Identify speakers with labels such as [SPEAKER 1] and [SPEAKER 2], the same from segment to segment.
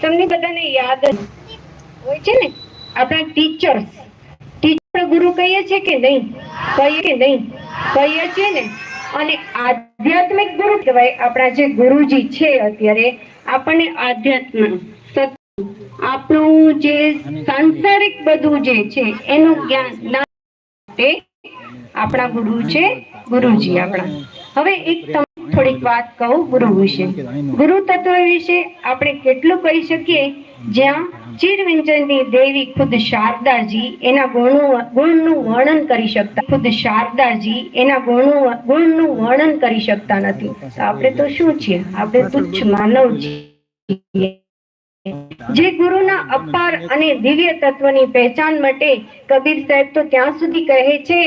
[SPEAKER 1] તમને બધાને યાદ હોય છે ને? આપણા ટીચર્સ ટીચર ગુરુ કહીએ છે કે નહીં? કહીએ કે નહીં? કહીએ છીએ ને? અને આધ્યાત્મિક ગુરુ કહેવાય. આપણા જે ગુરુજી છે અત્યારે, આપણને આધ્યાત્મ આપણું જે સાંસારિક બધું જે છે, એનું જ્ઞાન આપણા ગુરુ છે, ગુરુજી આપણા. હવે એક તમને થોડીક વાત કહું, ગુરુ વિશે. ગુરુ તત્વ વિશે આપણે કેટલું કહી શકીએ? જ્યાં ચિરવિંજનની દેવી ખુદ શારદાજી એના ગુણો ગુણનું વર્ણન કરી શકતા ખુદ શારદાજી એના ગુણનું ગુણનું વર્ણન કરી શકતા નથી. આપણે તો શું છીએ? આપણે તુચ્છ માનવ છીએ. જે ગુરુના અપાર અને દિવ્ય તત્વની પહેચાન માટે કબીર સાહેબ તો ત્યાં સુધી કહે છે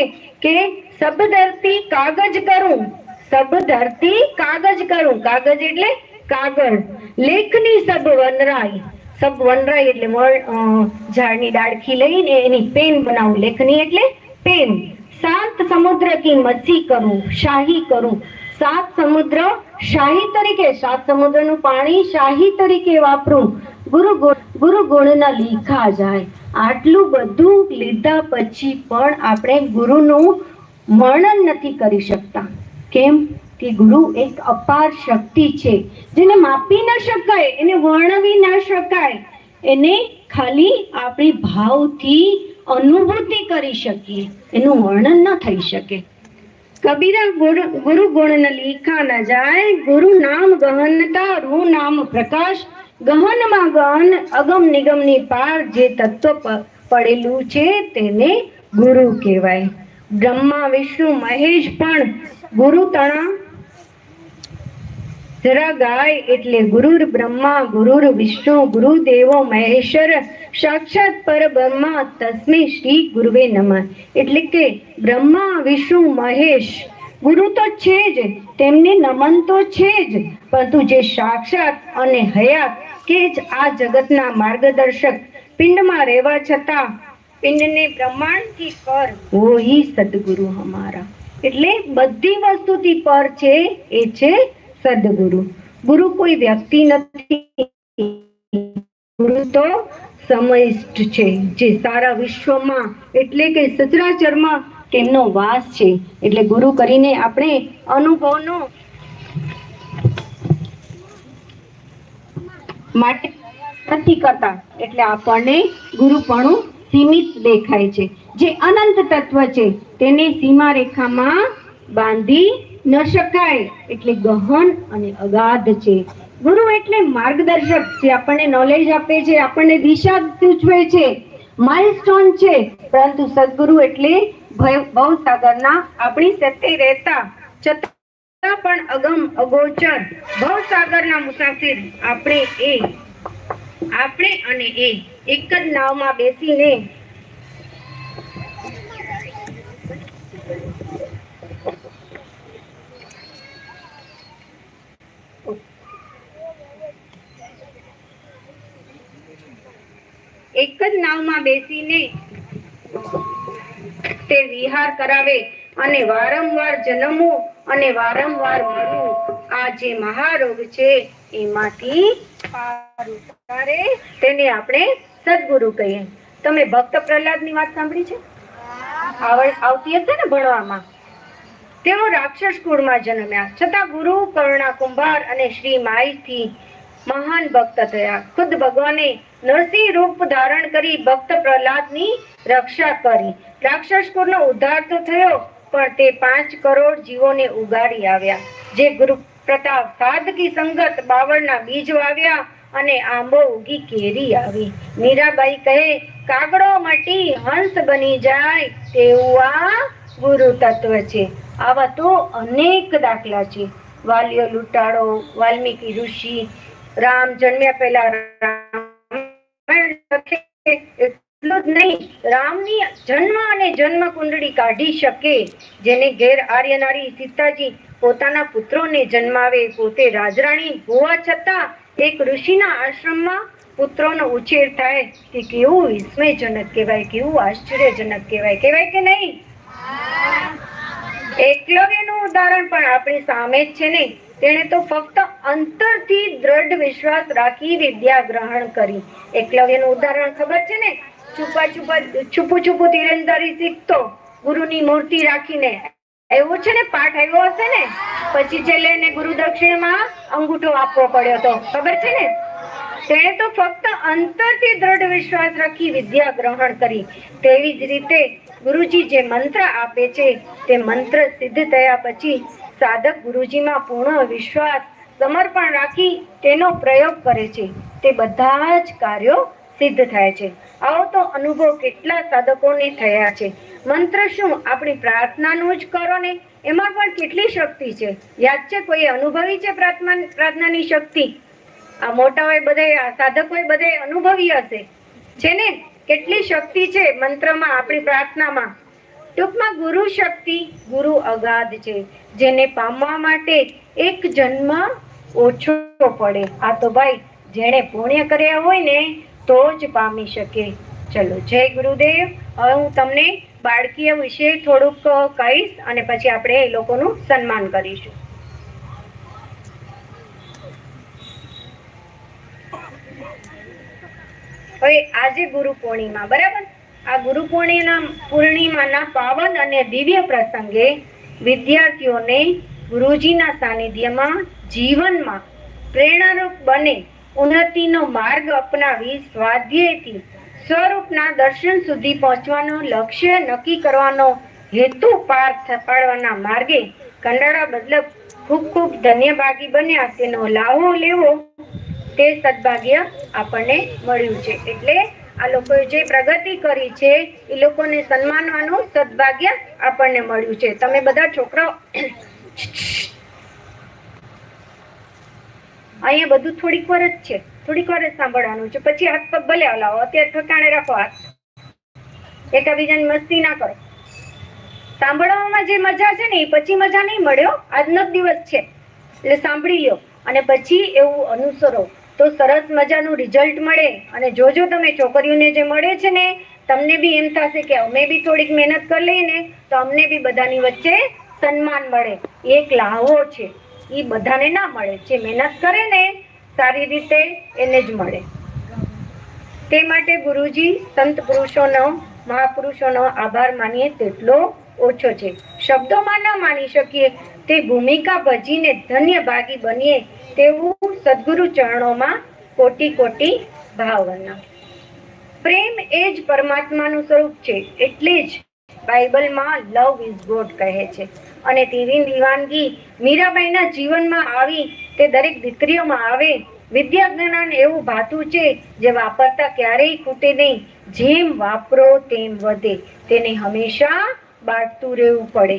[SPEAKER 1] કે શબ્દરથી કાગજ કરું સબ ધરતી કાગજ કરું. કાગજ એટલે કાગળ. લેખની સબ વનરાય સબ વનરાય એટલે ઝાડની ડાળખી લઈને એની પેન બનાવું. લેખની એટલે પેન. સાત સમુદ્ર કી મસી કરું, શાહી કરું. સાત સમુદ્ર શાહી તરીકે, સાત સમુદ્રનું પાણી શાહી તરીકે વાપરું. ગુરુ ગુરુ ગુણના લીખા જાય. આટલું બધું લીધા પછી પણ આપણે ગુરુનું વર્ણન નથી કરી શકતા. કેમ કે ગુરુ એક અપાર શક્તિ છે. જેને માપી ન શકાય, એને વર્ણવી ન શકાય. એને ખાલી આપણી ભાવથી અનુભૂતિ કરી શકીએ. એનું વર્ણન ન થઈ શકે. કબીરા ગુરુ ગુણ લીખા ન જાય. ગુરુ નામ ગહનતા, રૂ નામ પ્રકાશ. ગહનમાં ગહન, અગમ નિગમની પાર જે તત્વ પડેલું છે, તેને ગુરુ કહેવાય. બ્રહ્મા, વિષ્ણુ, મહેશ પણ ગુરુ તણા. જરા ગાય એટલે ગુરુર બ્રહ્મા, ગુરુર વિષ્ણુ ગુરુ દેવો મહેશ્વર, સાક્ષાત પર બ્રહ્મા તસ્મે શ્રી ગુરુવે નમઃ. એટલે કે બ્રહ્મા, વિષ્ણુ, મહેશ, ગુરુ તો છે જ, તેમને નમન તો છે જ, પરંતુ જે સાક્ષાત અને હયાત કે જ આ જગતના માર્ગદર્શક પિંડમાં રહેવા છતાં પિંડને બ્રહ્માંડથી કર. વોહી સદગુરુ હમારા. એટલે બધી વસ્તુથી પર છે એ છે સદગુરુ. ગુરુ કોઈ વ્યક્તિ નથી. ગુરુ તો સમયિષ્ઠ છે, જે સારા વિશ્વમાં એટલે કે સચરાચરમાં તેમનો વાસ છે. એટલે ગુરુ કરીને આપણે અનુભવનો માટે નથી કરતા. એટલે આપણને ગુરુપણું સીમિત દેખાય છે. જે અનંત તત્વ છે, તેને સીમા રેખામાં બાંધી ન શકાય. એટલે ગહન અને અગાધ છે. ગુરુ એટલે માર્ગદર્શક જે આપણને નોલેજ આપે છે, આપણને દિશા સૂચવે છે. માઇલસ્ટોન છે. પરંતુ સદગુરુ એટલે ભવસાગરના આપણી સાથે રહેતા. છતાં પણ અગમ, અગોચર. ભવસાગરના મુસાફિર આપણે એ, આપણે અને એ એક જ નાવમાં બેસીને એક જ નાવમાં બેસીને તે વિહાર કરાવે અને વારંવાર જન્મવું અને વારંવાર મરવું આ જે મહારોગ છે, એમાંથી પાર ઉતારે તેને આપણે સદગુરુ કહીએ. તમે ભક્ત પ્રહલાદની વાત સાંભળી છે? આવતી હશે ને ભણવામાં? તેઓ રાક્ષસ કુળમાં જન્મ્યા. છતાં ગુરુ કરુણા કુંભાર અને શ્રી માઈથી મહાન ભક્ત થયા. ખુદ ભગવાને નરસિંહ રૂપ ધારણ કરી ભક્ત પ્રહલાદની રક્ષા કરી. રાક્ષસ કુળનો ઉદ્ધાર તો થયો, પણ તે પાંચ કરોડ જીવોને ઉગાડી આવ્યા. જે ગુરુ પ્રતાપ સાધકી સંગત બાવળના બીજ વાવ્યા અને આંબો ઉગી કેરી આવી. મીરાબાઈ કહે, કાગડો મટી હંસ બની જાય તેવું આ ગુરુ તત્વ છે. આવા તો અનેક દાખલા છે. વાલિયો લૂંટાળો, વાલ્મીકી ઋષિ, રામ જન્મ્યા પહેલા લખે એટલું જ નહીં રામની જન્મ અને જન્મ કુંડળી કાઢી શકે જેને ઘેર આર્યનારી સીતાજી પોતાના પુત્રોને જન્માવે પોતે રાજરાણી હોવા છતાં એક ઋષિના આશ્રમમાં પુત્રોનો ઉછેર થાય. તે કેવું વિસ્મયજનક કહેવાય કેવું આશ્ચર્યજનક કહેવાય કહેવાય કે નહીં? એકલવ્યનું ઉદાહરણ પણ આપણી સામે જ છે ને. તેણે તો ફક્ત અંતરથી દ્રઢ વિશ્વાસ રાખી વિદ્યા ગ્રહણ કરી. એકલવ્યનું ઉદાહરણ ખબર છે ને? છુપા છુપા, છુપુ છુપુ તીરંદારી શીખતો, ગુરુની મૂર્તિ રાખીને. એવું છે ને પાઠ આવ્યો હશે ને? પછી છેલ્લે એને ગુરુ દક્ષિણમાં અંગૂઠો આપવો પડ્યો હતો. ખબર છે ને? તેણે તો ફક્ત અંતરથી દ્રઢ વિશ્વાસ રાખી વિદ્યા ગ્રહણ કરી. તેવી જ રીતે ગુરુજી જે મંત્ર આપે છે, તે મંત્ર સિદ્ધ થયા પછી સાધક ગુરુજીમાં પૂર્ણ વિશ્વાસ સમર્પણ રાખી તેનો પ્રયોગ કરે છે. તે બધા જ કાર્યો સિદ્ધ થાય છે. આવો તો અનુભવ કેટલા સાધકોને થયા છે. મંત્ર શું? આપણી પ્રાર્થનાનું જ કરો ને. એમાં પણ કેટલી શક્તિ છે? યાદ છે કોઈ અનુભવી છે પ્રાર્થના પ્રાર્થનાની શક્તિ? આ મોટા હોય બધા સાધક હોય બધા અનુભવી હશે. છે ને? કેટલી શક્તિ છે મંત્રમાં, આપણી પ્રાર્થનામાં. ટૂંકમાં ગુરુ શક્તિ, ગુરુ અગાધ છે, જેને પામવા માટે એક જન્મ ઓછો પડે. આ તો ભાઈ, જેણે પુણ્ય કર્યા હોય ને, તો જ પામી શકે. ચલો, જય ગુરુદેવ. હવે હું તમને બાળકીય વિશે થોડુંક કહીશ અને પછી આપણે એ લોકોનું સન્માન કરીશું. હવે આજે ગુરુ પૂર્ણિમા, બરાબર? આ ગુરુ પૂર્ણિમા પૂર્ણિમાના પાવન અને દિવ્ય પ્રસંગે વિદ્યાર્થીઓને ગુરુજીના સાનિધ્યમાં જીવનમાં પ્રેરણારૂપ બને ઉન્નતિનો માર્ગ અપનાવી સ્વાધ્યાયથી સ્વરૂપના દર્શન સુધી પહોંચવાનો લક્ષ્ય નક્કી કરવાનો હેતુ પાર થપાડવાના પાડવાના માર્ગે કંડાળા બદલબ ખૂબ ખૂબ ધન્યભાગી બન્યા. તેનો લાહો લેવો તે સદભાગ્ય આપણને મળ્યું છે. એટલે આ લોકોએ જે પ્રગતિ કરી છે, એ લોકોને સન્માનવાનું સદભાગ્ય આપણને મળ્યું છે. તમે બધા છોકરાઓ, અહીંયા બધું થોડીક વાર જ છે. થોડીક વાર જ સાંભળવાનું છે. પછી હાથ પગ ભલે હલાવો. અત્યારે ઠકાણે રાખો હાથ. એકાબીજાની મસ્તી ના કરો. સાંભળવામાં જે મજા છે ને, એ પછી મજા નહીં મળ્યો આજનો દિવસ છે. એટલે સાંભળી લ્યો. અને પછી એવું અનુસરો. તો સરસ મજાનું રિઝલ્ટ મળે. અને જોજો તમે છોકરીઓને જે મળે છે ને, તમને બી એમ થશે કે અમે બી થોડીક મહેનત કરી લઈએ ને, તો અમને બી બધાની વચ્ચે સન્માન મળે. એક લાહવો છે. એ બધાને ના મળે. જે મહેનત કરે ને, સારી રીતે એને જ મળે. તે માટે ગુરુજી, સંત પુરુષોનો, મહાપુરુષોનો આભાર માનીએ તેટલો ઓછો છે. શબ્દોમાં ન માની શકીએ. તે ભૂમિકા ભજીને ધન્ય ભાગી બનીએ તેવું સદગુરુ ચરણોમાં કોટી કોટી ભાવના. પ્રેમ એ જ પરમાત્માનું સ્વરૂપ છે, એટલે જ બાઇબલમાં લવ ઇઝ ગોડ કહે છે. અને તેની દીવાનગી મીરાબાઈના જીવનમાં આવી તે દરેક દીકરીઓમાં આવે વિદ્યા એવું ભાતું છે જે વાપરતા ક્યારેય ખૂટે નહીં. જેમ વાપરો તેમ વધે, તેને હંમેશા બાળતું રહેવું પડે.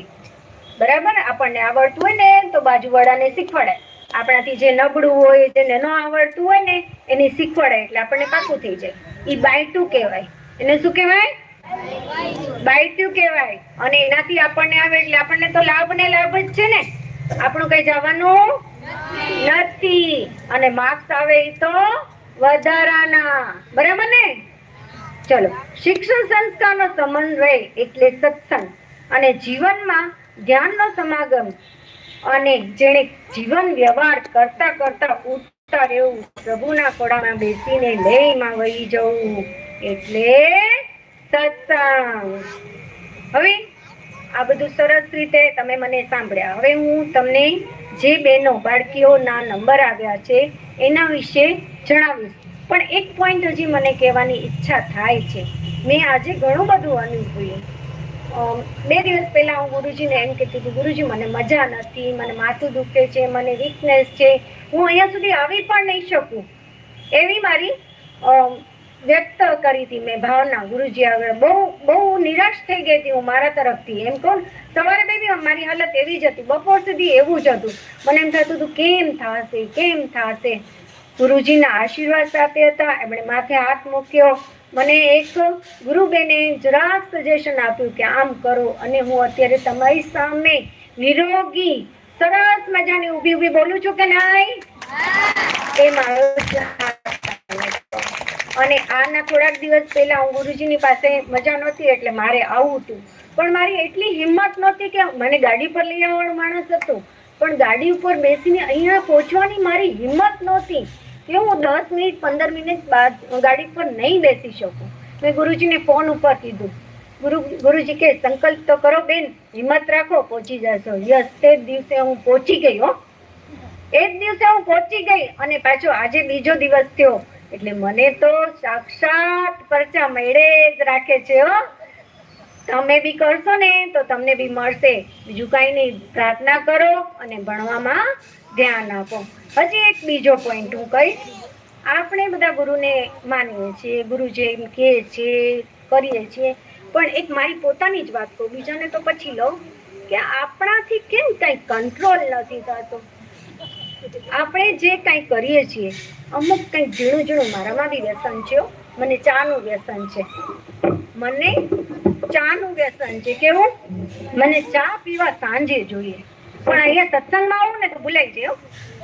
[SPEAKER 1] બરાબર? આપણને આવડતું હોય ને, તો બાજુવાળાને શીખવાડે. આપણાથી જે નબળું હોય, જેને ન આવડતું હોય ને, એને શીખવાડે. એટલે આપણને પાકું થઈ જાય. ઈ બાયટું કહેવાય. એને શું કહેવાય? બાયટું કહેવાય. અને એનાથી આપણને આવે, એટલે આપણને તો લાભ ને લાભ જ છે ને. આપણું કઈ જવાનું નથી. અને માર્ક્સ આવે એ તો વધારાના. બરાબર ને? ચલો. શિક્ષણ સંસ્થાનો સમન્વય એટલે સત્સંગ. અને જીવનમાં ધ્યાનનો સમાગમ અને જેણે જીવન વ્યવહાર કરતા કરતા ઉત્તર એવું પ્રભુના ખોળામાં બેસીને લયમાં વહી જવું, એટલે સત્સંગ. હવે આ બધું સરસ રીતે તમે મને સાંભળ્યા. હવે હું તમને જે બેનો, બાળકીઓના નંબર આવ્યા છે, એના વિશે જણાવીશ. પણ એક પોઈન્ટ હજી મને કહેવાની ઈચ્છા થાય છે. મેં આજે ઘણું બધું અનુભવ્યું. બે દિવસ પહેલાં હું ગુરુજીને એમ કહેતી હતી, ગુરુજી, મને મજા નથી, મને માથું દુખે છે, મને વીકનેસ છે. હું અહીંયા સુધી આવી પણ નહીં શકું. એવી મારી વ્યક્ત કરી હતી મેં ભાવના ગુરુજી આગળ. બહુ બહુ નિરાશ થઈ ગઈ હતી હું મારા તરફથી. એમ કહું સવારે બેબી મારી હાલત એવી જ હતી. બપોર સુધી એવું જ હતું. મને એમ થતું હતું, કેમ થશે કેમ થશે? ગુરુજીના આશીર્વાદ સાથે હતા. એમણે માથે હાથ મૂક્યો. મને એક ગુરુબેને જરાક સજેશન આપ્યું કે આમ કરો અને હું અત્યારે તમારી સામે નિરોગી, સરસ મજાની ઊભી ઊભી બોલું છું કે નહીં? એ મારો અને આના થોડાક દિવસ પહેલા હું ગુરુજીની પાસે મજા નહોતી એટલે મારે આવવું હતું. પણ મારી એટલી હિંમત નહોતી કે મને ગાડી પર લઈ આવવાનો માણસ હતો. પણ ગાડી ઉપર બેસીને અહીંયા પહોંચવાની મારી હિંમત નહોતી. કે હું દસ મિનિટ, પંદર મિનિટ બાદ ગાડી પર નહીં બેસી શકું. મેં ગુરુજીને ફોન ઉપર કીધું. ગુરુ, ગુરુજી કે, સંકલ્પ તો કરો બેન, હિંમત રાખો, પહોંચી જશો. યસ, તે દિવસે હું પહોંચી ગઈ, હો. એ જ દિવસે હું પહોંચી ગઈ અને પાછો આજે બીજો દિવસ થયો. એટલે મને તો સાક્ષાત પરચા મેળે જ રાખે છે, હો. તમે બી કરશો ને, તો તમને બી મળશે. બીજું કાંઈ નહીં. પ્રાર્થના કરો અને ભણવામાં ધ્યાન આપો. હજી એક બીજો પોઈન્ટ હું કહીશ. આપણે બધા ગુરુને માનીએ છીએ, ગુરુ જેમ કહે છે, કરીએ છીએ. પણ એક મારી પોતાની જ વાત કહું, બીજાને તો પછી લઉં કે આપણાથી કેમ કંઈ કંટ્રોલ નથી થતો? આપણે જે કંઈ કરીએ છીએ, અમુક કંઈ ઝીણું ઝીણું મારામાં બી વ્યસન છે મને ચાનું વ્યસન છે. મને ચાનું વ્યસન છે. કેવું? મને ચા પીવા સાંજે જોઈએ. પણ અહીંયા સત્સંગમાં આવું ને તો ભૂલાઈ જાય.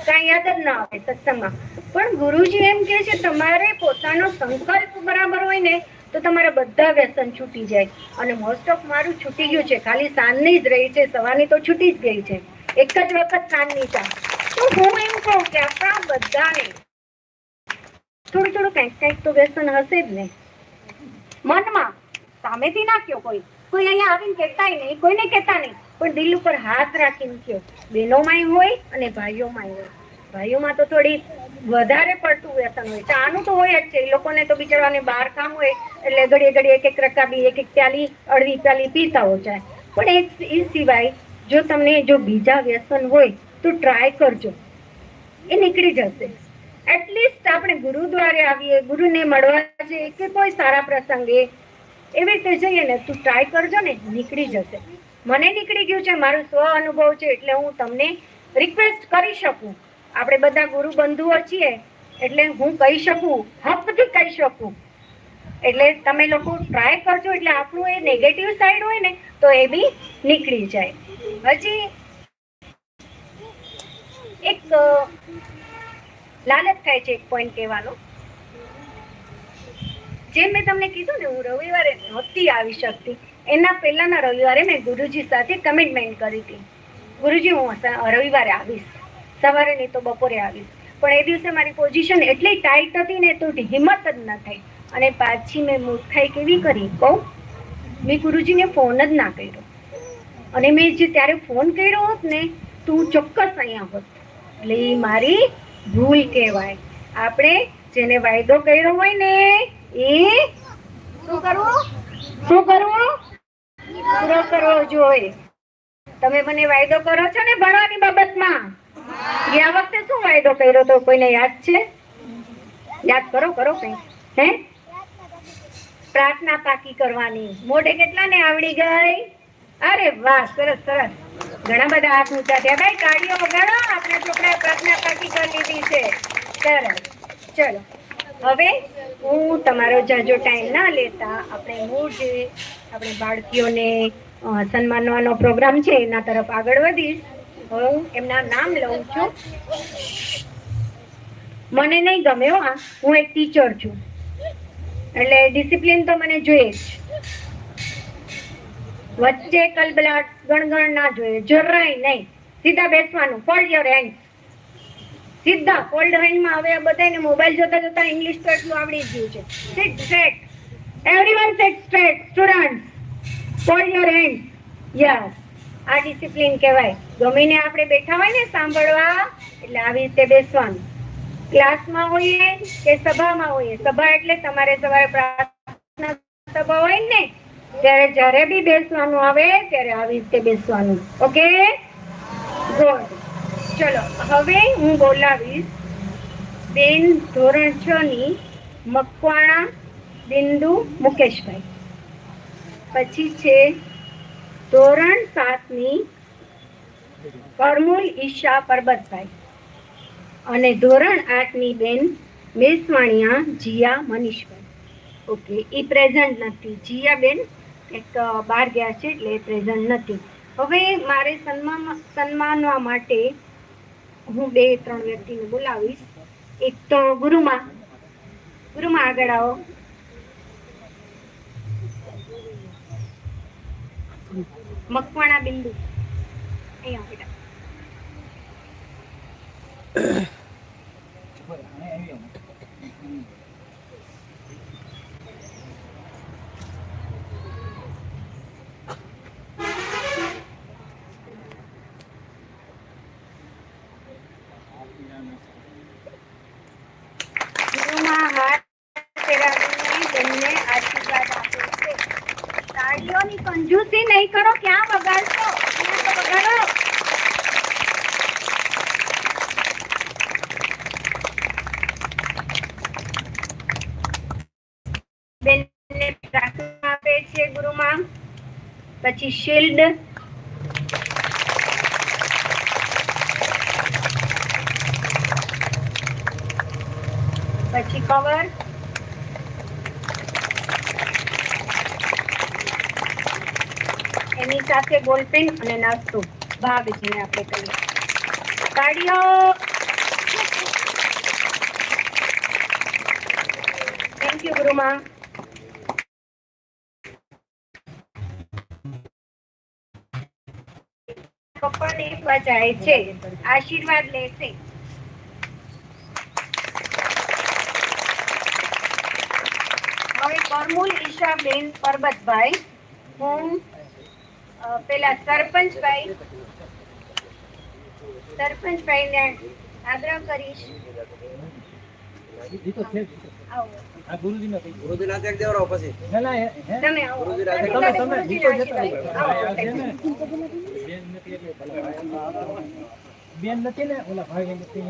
[SPEAKER 1] કાંઈ યાદ જ ના આવે સત્સંગમાં. પણ ગુરુજી એમ કહે છે, તમારે પોતાનો સંકલ્પ બરાબર હોય ને, તો તમારા બધા વ્યસન છૂટી જાય. અને મોસ્ટ ઓફ મારું છૂટી ગયું છે. ખાલી સાંજની જ રહી છે, સવારની તો છૂટી જ ગઈ છે. એક જ વખત સાંજની ચા. તો હું એમ કહું કે આપણા બધાને થોડું થોડું કંઈક કંઈક તો વ્યસન હશે જ ને. મનમાં સામેથી ના કયો કોઈ. કોઈ અહીંયા આવીને કહેતાય નહીં, કોઈને કહેતા નહીં. પણ દિલ ઉપર હાથ રાખીને કયો બહેનોમાંય હોય અને ભાઈઓમાંય હોય. ભાઈઓમાં તો થોડી વધારે પડતું વ્યસન હોય. તો આનું તો હોય જ છે. એ લોકોને તો બિચારાને બહાર કામ હોય એટલે ઘડીએ ઘડીએ એક એક રકાબી, એક એક ચાલી અડધી ચાલી પીતા હો જાય. પણ એક એ સિવાય જો તમને જો બીજા વ્યસન હોય તો ટ્રાય કરજો. એ નીકળી જશે. એટલીસ્ટ આપણે ગુરુદ્વારે આવીએ, ગુરુને મળવા જઈએ કે કોઈ સારા પ્રસંગે, એવી રીતે જઈએ ને, તું ટ્રાય કરજો ને, નીકળી જશે. મને નીકળી ગયું છે, મારો સ્વ અનુભવ છે, એટલે હું તમને રિક્વેસ્ટ કરી શકું. આપણે બધા ગુરુ બંધુઓ છીએ, એટલે હું કહી શકું, હકથી કહી શકું. એટલે તમે લોકો ટ્રાય કરજો, એટલે આપણું એ નેગેટિવ સાઈડ હોય ને, તો એ બી નીકળી જાય. હજી એક લાલચ થાય છે એક પોઈન્ટ કહેવાનો. જેમ મેં તમને કીધું ને, હું રવિવારે નહોતી આવી શકતી. એના પહેલાના રવિવારે મેં ગુરુજી સાથે કમિટમેન્ટ કરી હતી. ગુરુજી, હું રવિવારે આવીશ. સવારે નહીં તો બપોરે આવીશ. પણ એ દિવસે મારી પોઝિશન એટલી ટાઈટ હતી ને તો હિંમત જ ન થઈ. અને પાછી મેં મૂર્ખાઈ કેવી કરી? કહું? મેં ગુરુજીને ફોન જ ના કર્યો. અને મેં જે ત્યારે ફોન કર્યો હોત ને, તો ચોક્કસ અહીંયા હોત. એટલે એ મારી ભૂલ કહેવાય. આપણે જેને વાયદો કર્યો હોય ને, એ શું કરવું? શું કરવું? પૂરો કરવો જોઈએ. તમે મને વાયદો કરો છો ને ભણવાની બાબતમાં? ગયા વખતે શું વાયદો કર્યો તો કોઈને યાદ છે? યાદ કરો કરો કઈ. હે? પ્રાર્થના પાકી કરવાની. મોઢે કેટલા ને આવડી ગઈ? અરે વાહ, સરસ સરસ. ઘણા બધા હાથ ઊંચા થયા. ભાઈ તાળીઓ વગાડો. આપણા છોકરાએ પ્રાર્થના પાકી કરી લીધી છે. સરસ. ચલો. હવે હું તમારો જાજો ટાઈમ ના લેતા આપણે મૂળ જે આપણે બાળકીઓને સન્માનવાનો પ્રોગ્રામ છે, એના તરફ આગળ વધીશ. હું એમના નામ લઉં છું. મને નહીં ગમે હો હું એક ટીચર છું. એટલે ડિસિપ્લિન તો મને જોઈએ જ. વચ્ચે કલબલાટ ગણગણ ના જોઈએ. જરાય નહીં. સીધા બેસવાનું. ફોલ્ડ યોર હેન્ડ સીધા. ફોલ્ડ હેન્ડમાં હવે બધાને મોબાઈલ જોતા જોતા ઇંગ્લિશ તો એટલું આવડી ગયું છે. Sit straight everyone set straight student fold your hand yes આ ડિસિપ્લિન કહેવાય. ગમીને આપણે બેઠા હોય ને સાંભળવા, એટલે આવી રીતે બેસવાનું. ક્લાસમાં હોઈએ કે સભામાં હોઈએ? સભા એટલે તમારે સવારે પ્રાર્થના સભા હોય ને, ત્યારે જ્યારે બી બેસવાનું આવે, ત્યારે આવી રીતે બેસવાનું. ઓકે? ગુડ ચલો, હવે હું બોલાવીશ બેન ધોરણ છ ની મકવાણા બિંદુ મુકેશભાઈ. પછી છે ધોરણ સાતની કરમુલ ઈશા પરબતભાઈ. અને ધોરણ આઠની બેન મેસવાણિયા જીયા મનીષભાઈ. ઓકે એ પ્રેઝન્ટ નથી. જીયા બેન એક બહાર ગયા છે એટલે પ્રેઝન્ટ નથી. હવે મારે સન્માન, સન્માનવા માટે હું બે, ત્રણ વ્યક્તિને બોલાવીશ. એક તો ગુરુમાં ગુરુમાં આગળ આવો. મકવાણા બિંદુ. અહીંયા બેટા. પછી શિલ્ડ. પછી કવર. એની સાથે બોલપેન અને નાસ્તો. ભાગ જેને આપણે કહીએ. તાળીઓ થેન્ક યુ ગુરુમાં. પપ્પાને જાય છે. આશીર્વાદ લેશે. હવે કરમુલ ઈશાબેન પરબતભાઈ, હું પેલા સરપંચભાઈ, સરપંચભાઈને આગ્રહ કરીશ.
[SPEAKER 2] બેન નથી ને ઓલા ભાઈ નથી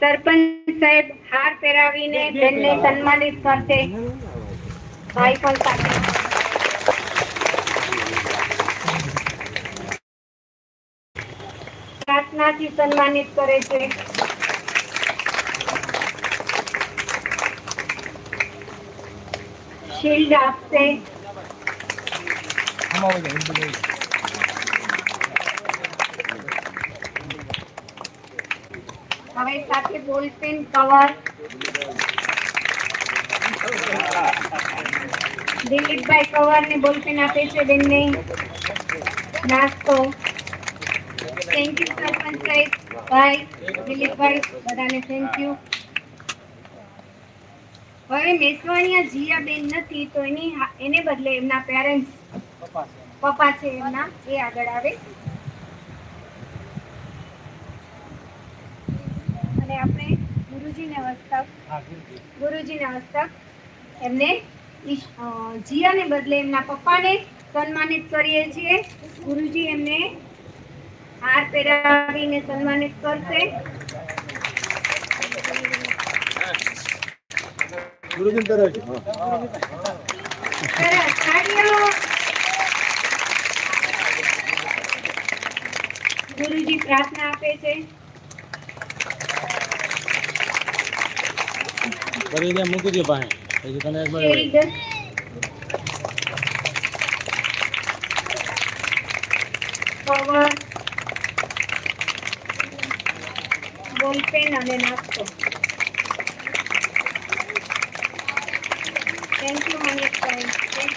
[SPEAKER 1] સરપંચ સાહેબ હાર પહેરાવીને બેનને સન્માનિત કરશે. ભાઈ પણ સાથે. પ્રાર્થનાથી સન્માનિત કરે છે. શિલ્ડ આપશે. હવે સાથે બોલપેન કવર. દિલીપભાઈ કવર ને બોલપેન આપે છે બેનને. નાસ્તો. થેન્ક યુ સરપંચ સાહેબ ભાઈ દિલીપભાઈ, બધાને થેન્ક યુ હવે મેસવાણીયા જીયા બેન નથી, તો એની એને બદલે એમના પેરેન્ટ્સ
[SPEAKER 2] પપ્પા છે.
[SPEAKER 1] એમના, એ આગળ આવે અને આપણે ગુરુજીને
[SPEAKER 2] ગુરુજી.
[SPEAKER 1] ગુરુજીને હસ્તક એમને જીયાને બદલે એમના પપ્પાને સન્માનિત કરીએ છીએ ગુરુજી એમને હાર પહેરાવીને સન્માનિત કરશે.
[SPEAKER 3] ગુરુજી તરફ
[SPEAKER 1] ગુરુજી પ્રાર્થના આપે છે.
[SPEAKER 2] કરી દે મૂકી દે ભાઈ. પછી તને એક વાર
[SPEAKER 1] શિલ્ડ કવર બોલપેન અને નાસ્તો thank you Manishbhai thank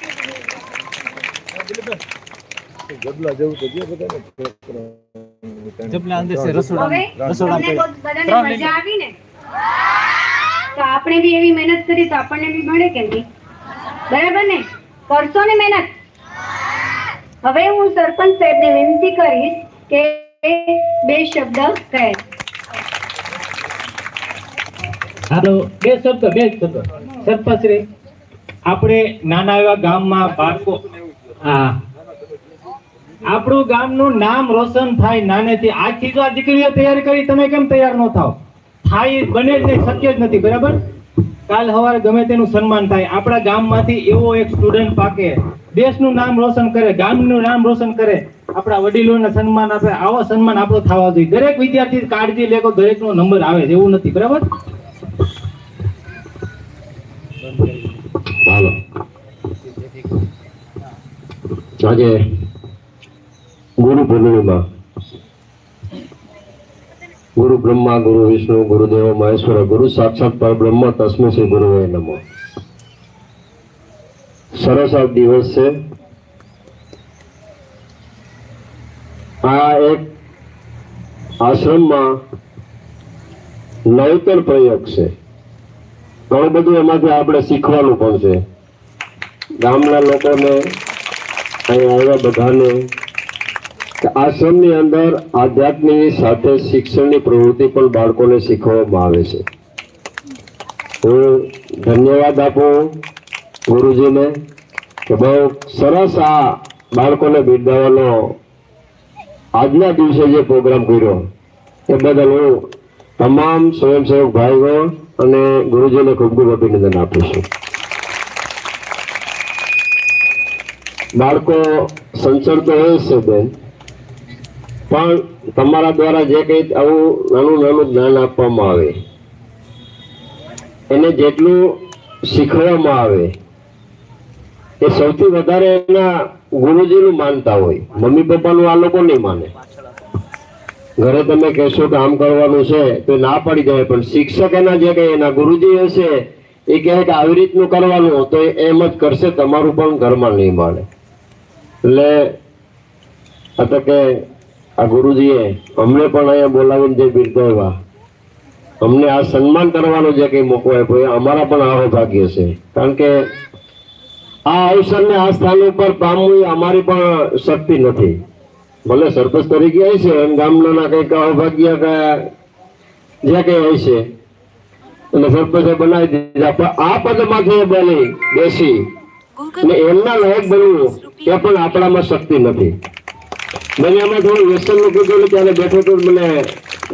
[SPEAKER 1] you
[SPEAKER 3] ગબલા જેવું તો જે બધાને
[SPEAKER 2] જપલા અંદર છે રસોડા રસોડા
[SPEAKER 1] તમને
[SPEAKER 2] પડ્યા.
[SPEAKER 1] બહુ- બધાને મજા આવી ને તો આપણે બી એવી મહેનત કરી તો આપણને બી મળે કે નહીં? બરાબર ને? કરશો ને મહેનત? હવે હું સરપંચ સાહેબને વિનંતી કરીશ કે બે શબ્દ કહે.
[SPEAKER 4] હાલો, બે શબ્દ બે શબ્દ. સરપંચશ્રી, આપણે નાના એવા ગામમાં બાળકો હા. આપણું ગામનું નામ રોશન થાય નાનેથી. આજથી જો આ દીકરીઓ તૈયારી કરી, તમે કેમ તૈયાર ન થાવ થાય બને જ શક્ય જ નથી, બરાબર? કાલ સવારે ગમે તેનું સન્માન થાય. આપણા ગામમાંથી એવો એક સ્ટુડન્ટ પાકે, દેશનું નામ રોશન કરે, ગામનું નામ રોશન કરે. આપણા વડીલોને સન્માન આપે, આવો સન્માન આપણો થવા જોઈએ. દરેક વિદ્યાર્થી કાળજી લે દરેકનો નંબર આવે એવું નથી, બરાબર?
[SPEAKER 5] હાલો. આજે ગુરુ પૂર્ણિમા ગુરુ બ્રહ્મા, ગુરુ વિષ્ણુ ગુરુદેવ મહેશ્વર, ગુરુ સાક્ષાત પરબ્રહ્મ તસ્મે શ્રી ગુરુવે નમો. સરસ આ દિવસ છે. આ એક આશ્રમમાં નવતર પ્રયોગ છે. ઘણું બધું એમાંથી આપણે શીખવાનું પણ છે. ગામના લોકોને અહીંયા આવ્યા બધાને કે આશ્રમની અંદર આધ્યાત્મિક સાથે શિક્ષણની પ્રવૃત્તિ પણ બાળકોને શીખવવામાં આવે છે. હું ધન્યવાદ આપું ગુરુજીને કે બહુ સરસ આ બાળકોને બિરદાવવાનો આજના દિવસે જે પ્રોગ્રામ કર્યો, એ બદલ હું તમામ સ્વયંસેવક ભાઈઓ અને ગુરુજીને ખૂબ ખૂબ અભિનંદન આપું બાળકો, સંચર તો હોય છે બેન. પણ તમારા દ્વારા જે કંઈ આવું નાનું નાનું જ્ઞાન આપવામાં આવે, એને જેટલું શીખવામાં આવે, એ સૌથી વધારે એના ગુરુજીનું માનતા હોય. મમ્મી પપ્પાનું આ લોકો નહીં માને. ઘરે તમે કહેશો કે આમ કરવાનું છે, તો ના પડી જાય. પણ શિક્ષક એના જે કંઈ, એના ગુરુજી હશે, એ કહે કે આવી રીતનું કરવાનું તો એમ જ કરશે, તમારું પણ ઘરમાં નહીં માને એટલે આ કે આ ગુરુજીએ અમને પણ અહીંયા બોલાવીને જે બિરદાવ્યા, અમને આ સન્માન કરવાનો જે કંઈ મોકો આપ્યો, એ અમારા પણ આવો ભાગ્ય છે. કારણ કે આ અવસરને આ સ્થાન ઉપર પામવું અમારી પણ શક્તિ નથી. ભલે સરપંચ તરીકે આવી છે, અને ગામના કંઈક અભાગ્ય કે જે કંઈ છે અને સરપંચે બનાવી દીધા. પણ આ પદમાંથી બની, બેસી. ને એમના લાયક બનવું એ પણ આપણામાં શક્તિ નથી. મને આમાં થોડું વ્યસનનું કીધું ત્યારે બેઠો તો મને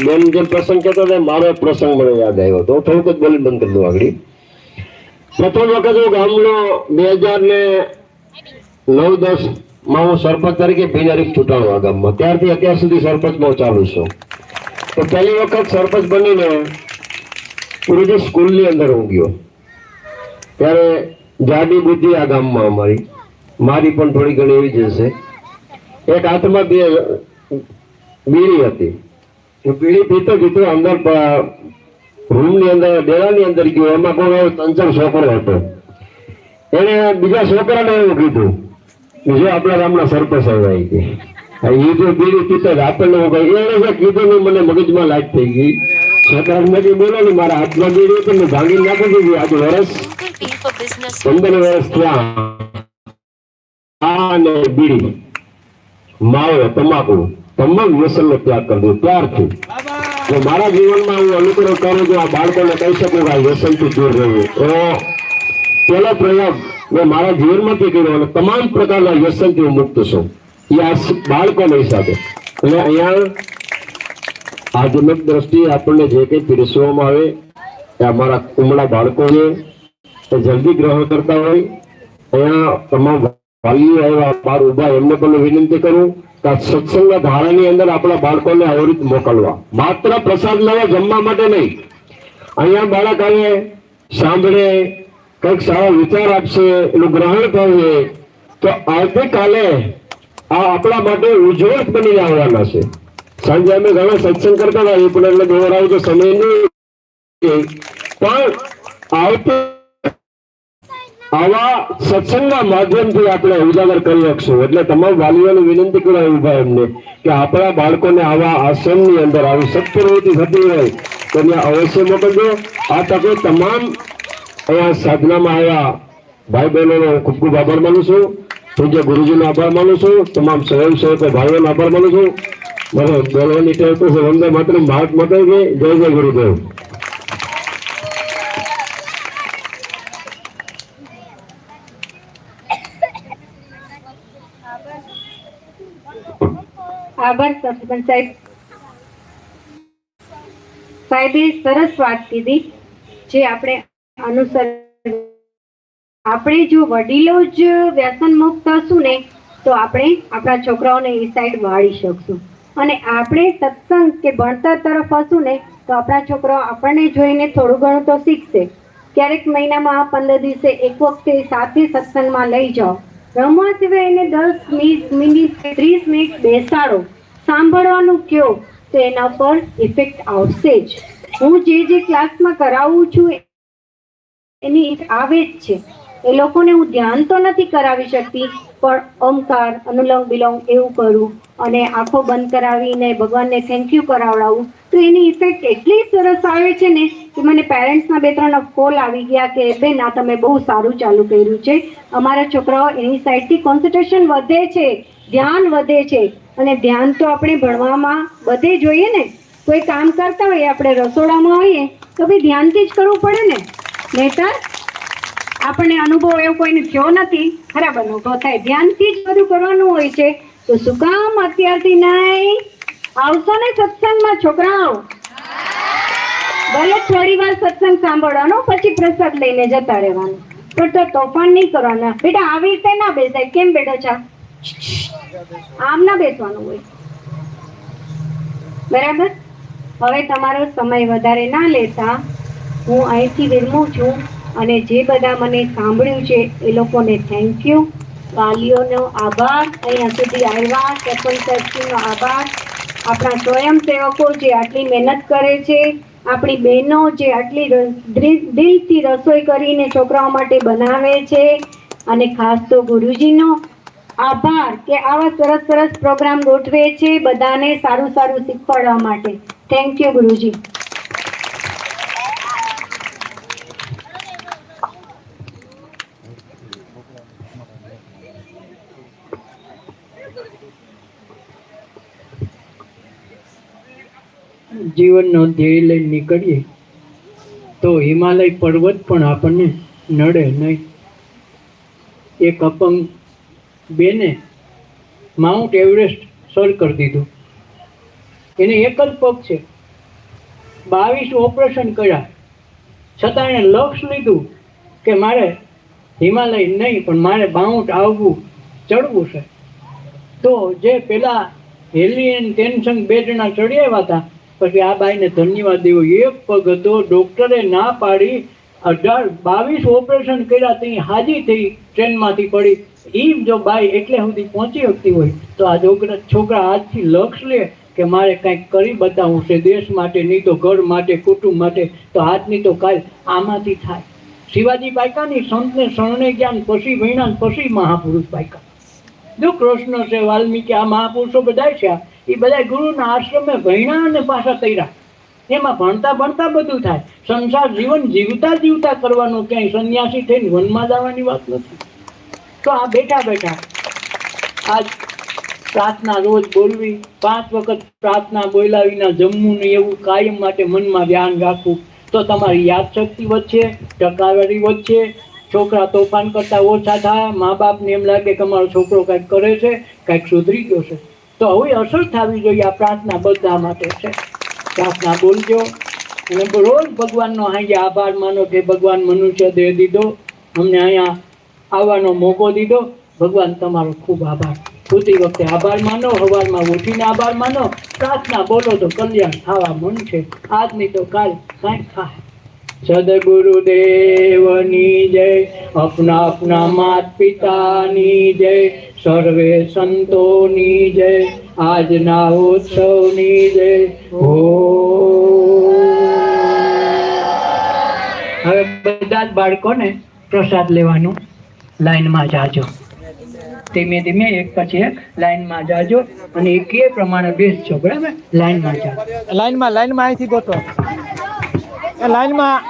[SPEAKER 5] બેન જેમ પ્રસંગ કહેતો હતો, મારો પ્રસંગ મને યાદ આવ્યો તો થોડુંક જ બોલી બંધ કરી દઉં આગળ. પ્રથમ વખત હું ગામનો બે હજાર ને નવ દસ માં હું સરપંચ તરીકે બિનહરીફ ચૂંટાણો આ ગામમાં. ત્યારથી અત્યાર સુધી સરપંચમાં હું ચાલુ છું. તો પહેલી વખત સરપંચ બનીને પૂરી સ્કૂલની અંદર હું ગયો. ત્યારે જાડી બુદ્ધિ આ ગામમાં અમારી. મારી પણ થોડી ઘણી એવી જ હશે. એક હાથમાં બે બીડી હતી. બીડી પીતો પીતો અંદર રૂમની અંદર, ડેરાની અંદર ગયો. એમાં કોઈ એવો છોકરો હતો. એને બીજા છોકરાને એવું કીધું. બીજો આપણા ગામના સરપંચ આવ્યા એ એ જો બીડી પીતો જ આપણને હું એને જે કીધું ને મને મગજમાં લાગ થઈ ગઈ. સરકાર કીધું, બોલો ને, મારા હાથમાં બીડી હતી મેં ભાગી નાખી દીધી આજે વર્ષ. પંદર વર્ષ ત્યાં અને બીડી, માવો, તમાકુ, તમામ વ્યસનનો ત્યાગ કરી દો ત્યારથી જો મારા જીવનમાં હું અનુકરણ કરું છું, આ બાળકોને કહી શકું કે આ વ્યસનથી દૂર રહેવું. તો પેલો પ્રયોગ મેં મારા જીવનમાંથી કર્યો અને તમામ પ્રકારના વ્યસનથી હું મુક્ત છું. એ આ બાળકોના હિસાબે. એટલે અહીંયા આધુનિક દ્રષ્ટિએ આપણને જે કંઈ પીરસવામાં આવે, એ અમારા ઉમળા બાળકો છે એ જલ્દી ગ્રહણ કરતા હોય. અહીંયા તમામ વાલીઓ આવ્યા બાર ઊભા એમને પણ વિનંતી કરું કે સત્સંગના ધારાની અંદર આપણા બાળકોને આવી રીતે મોકલવા. માત્ર પ્રસાદ લેવા જમવા માટે નહીં. અહીંયા બાળક આવે, સાંભળે કંઈક સારો વિચાર આપશે, એનું ગ્રહણ કરશે તો આવતીકાલે આ આપણા માટે ઉજ્જવળ બની આવવાના છે. સાંજે અમે ઘણા સત્સંગ કરતા હતા પણ એટલે દોરાવું તો સમય નહીં. પણ આવતી આવા સત્સંગના માધ્યમથી આપણે ઉજાગર કરી શકશું. એટલે તમામ વાલીઓને વિનંતી કરો ઊભા એમને કે આપણા બાળકોને આવા આશ્રમની અંદર આવી સત્પ્રવૃત્તિ થતી હોય તો અવશ્ય મોકલજો. આ તકે તમામ અહીંયા સાધનામાં આવ્યા ભાઈ બહેનોનો ખૂબ ખૂબ આભાર માનું છું. પૂજ્ય ગુરુજીનો આભાર માનું છું. તમામ સ્વયંસેવકો ભાઈઓનો આભાર માનું છું. મને બોલવાની ટેવ તો વંદે માત્ર ભારત માતા કે જય જય ગુરુદેવ.
[SPEAKER 2] આભાર, સરપંચ સાહેબ. સાહેબે સરસ વાત કીધી. જે આપણે અનુસર આપણે જો વડીલો જ વ્યસન મુક્ત હશું ને, તો આપણે આપણા છોકરાઓને એ સાઈડ વાળી શકશું. અને આપણે સત્સંગ કે ભણતર તરફ હશું ને, તો આપણા છોકરાઓ આપણને જોઈને થોડું ઘણું તો શીખશે. ક્યારેક મહિનામાં પંદર દિવસે એક વખતે સાથે સત્સંગમાં લઈ જાઓ. રમવા સિવાય એને દસ મિનિટ ત્રીસ મિનિટ બેસાડો. સાંભળવાનું કયો, તો એના પર ઇફેક્ટ આવશે જ. હું જે જે ક્લાસમાં કરાવું છું એની આવે જ છે.
[SPEAKER 1] એ લોકોને હું ધ્યાન તો નથી કરાવી શકતી, પણ ઓમકાર, અનુલોમ વિલોમ એવું કરું અને આંખો બંધ કરાવીને ભગવાનને થેન્ક યુ કરાવડાવું, તો એની ઇફેક્ટ એટલી સરસ આવે છે ને કે મને પેરેન્ટ્સના બે ત્રણ કોલ આવી ગયા કે, બેન, આ તમે બહુ સારું ચાલુ કર્યું છે. અમારા છોકરાઓ એની સાઈડથી કોન્સન્ટ્રેશન વધે છે, ધ્યાન વધે છે. અને ધ્યાન તો આપણે ભણવામાં બધે જોઈએ ને. કોઈ કામ કરતા હોઈએ આપણે રસોડામાં હોઈએ, તો બી ધ્યાનથી જ કરવું પડે ને. નહીતર આપણને અનુભવ એવો કોઈને થયો નથી, ખરાબ અનુભવ થાય. ધ્યાનથી જ બધું કરવાનું હોય છે. તો શું કામ અત્યારથી નહીં? આવશો ને સત્સંગમાં, છોકરાઓ? ભલે થોડી વાર સત્સંગ સાંભળવાનો, પછી પ્રસાદ લઈને જતા રહેવાનું. પણ તો તોફાન નહીં કરવાના. બેટા, આવી રીતે ના બેસાય. કેમ બેઠો છો? આમ ના બેસવાનું હોય. બરાબર? હવે તમારો સમય વધારે ના લેતા હું અહીંથી વિરમું છું અને જે બધા મને સાંભળ્યું છે એ લોકોને થેન્ક યુ વાલીઓનો આભાર. અહીંયા સુધી આવ્યા. સરપંચ સાહેબશ્રીનો આભાર. આપણા સ્વયંસેવકો જે આટલી મહેનત કરે છે, આપણી બહેનો જે આટલી દિલથી રસોઈ કરીને છોકરાઓ માટે બનાવે છે અને ખાસ તો ગુરુજીનો આભાર કે આવા સરસ સરસ પ્રોગ્રામ ગોઠવે છે બધાને સારું સારું શીખવાડવા માટે. થેન્ક યુ ગુરુજી.
[SPEAKER 6] જીવનનો ધ્યેય લઈને નીકળીએ, તો હિમાલય પર્વત પણ આપણને નડે નહીં. એક અપંગ બેને માઉન્ટ એવરેસ્ટ સર કરી દીધું. એને એક જ પગ છે. બાવીસ ઓપરેશન કર્યા. છતાં એણે લક્ષ લીધું કે મારે હિમાલય નહીં, પણ મારે માઉન્ટ આવવું, ચડવું છે. તો જે પેલા હેલિયન ટેન્શન બે જણા ચડી આવ્યા હતા પછી આ બાઈને ધન્યવાદ દેવો. એક પગ હતો ડૉક્ટરે ના પાડી, અઢાર, બાવીસ ઓપરેશન કર્યા ત્યાં હાજી થઈ ટ્રેનમાંથી પડી. ઈ જો બાઈ એટલે સુધી પહોંચી શકતી હોય, તો આ છોકરા છોકરા આજથી લક્ષ લે કે મારે કંઈક કરી બતાવવું છે, દેશ માટે નહીં તો ઘર માટે, કુટુંબ માટે, તો આજની તો કાલ આમાંથી થાય. શિવાજી પાયકાની સંતને શરણે જ્ઞાન પછી વૈણાન પછી મહાપુરુષ પાયકા જો કૃષ્ણ છે, વાલ્મીકી, આ મહાપુરુષો બધા છે એ બધા ગુરુના આશ્રમે ભણ્યા અને પાછા કર્યા. એમાં ભણતા ભણતા બધું થાય. સંસાર જીવન જીવતા જીવતા કરવાનું ક્યાંય સંન્યાસી થઈને વનમાં જવાની વાત નથી. તો આ બેઠા બેઠા આજ પ્રાર્થના રોજ બોલવી, પાંચ વખત પ્રાર્થના બોલ્યા વિના જમવું નહીં એવું કાયમ માટે મનમાં ધ્યાન રાખવું, તો તમારી યાદશક્તિ વધશે, ટકાવારી વધશે, છોકરા તોફાન કરતાં ઓછા થાય મા બાપને એમ લાગે કે અમારો છોકરો કંઈક કરે છે, કંઈક સુધરી ગયો છે. તો હવે અસર થવી જોઈએ આ પ્રાર્થના બધા માટે છે. પ્રાર્થના બોલજો. અને રોજ ભગવાનનો અહીંયા આભાર માનો કે ભગવાન મનુષ્ય દેહ દીધો, અમને અહીંયા આવવાનો મોકો દીધો, ભગવાન તમારો ખૂબ આભાર. સૂતી વખતે આભાર માનો, હવારમાં ઉઠીને આભાર માનો. પ્રાર્થના બોલો તો કલ્યાણ થવા મન છે. આજની તો કાલ કાંઈક થાય. સદગુરુદેવની જય અપના અપના માત પિતાની જય, સર્વે સંતોની જય, આજના ઉત્સવની જય. હો. હવે બધા જ બાળકોને પ્રસાદ લેવાનું લાઈનમાં જાજો. ધીમે ધીમે એક પછી એક લાઈનમાં જાજો અને એક પ્રમાણે બેસજો, બરાબર? લાઈનમાં જાજો.
[SPEAKER 4] લાઈનમાં લાઈનમાં અહીંથી ગોતો લાઈનમાં